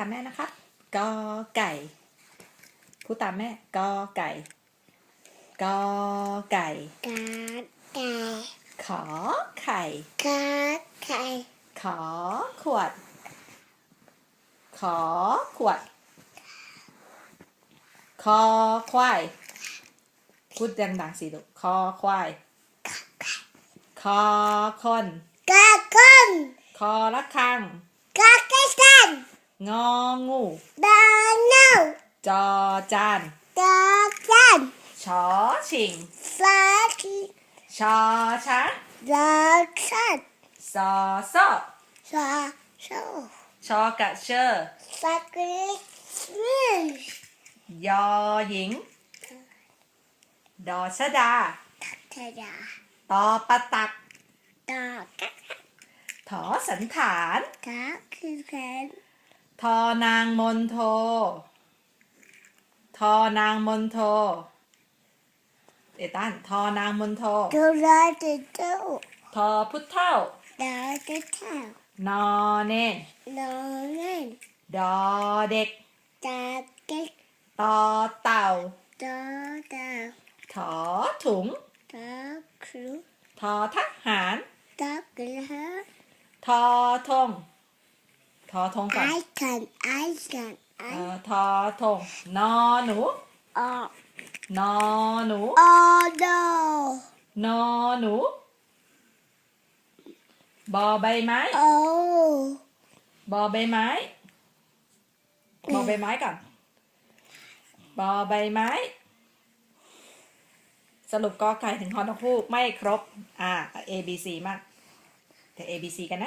ตามแม่นะครับกอไก่พูดตามแม่กอไก่กอไก่กาไก่ขอไข่กาไข่ขอขวด ขอขวด คอควายพูดดังๆสิลูกคอควายคอคนกาก้นคอละคังกาเกสัน งองูดาโนจอจานดาจันชอชิงฟาคิชอช้างดาชันซอซอซาโซชอกระเชอฟาคริสมิสยอหญิง ดอชดาทาดาตอปะตักตากะถอสันฐานกาคือแขน ทอนางมนโท ทอนางมนโท เอตันทอนางมนโทดูแลติดตู้ทอพุทธเท่าดาติดเท้านอเนนนอนเล่นดอเด็กตาเก็กตอเต่าตาตาถอถุงตาครูทอทหารตาเกลือทอทง ทอทงก่อน I can I can เอ่ I อทอทงนอหนู oh นอหนู oh no นอหนู บอใบไม้ oh บอใบไม้ บอใบไม้ก่อน บอใบไม้ สรุปกอไก่ถึงฮอนกฮูกไม่ครบ อ่า A B C มาก เดี๋ยว A B C กันนะ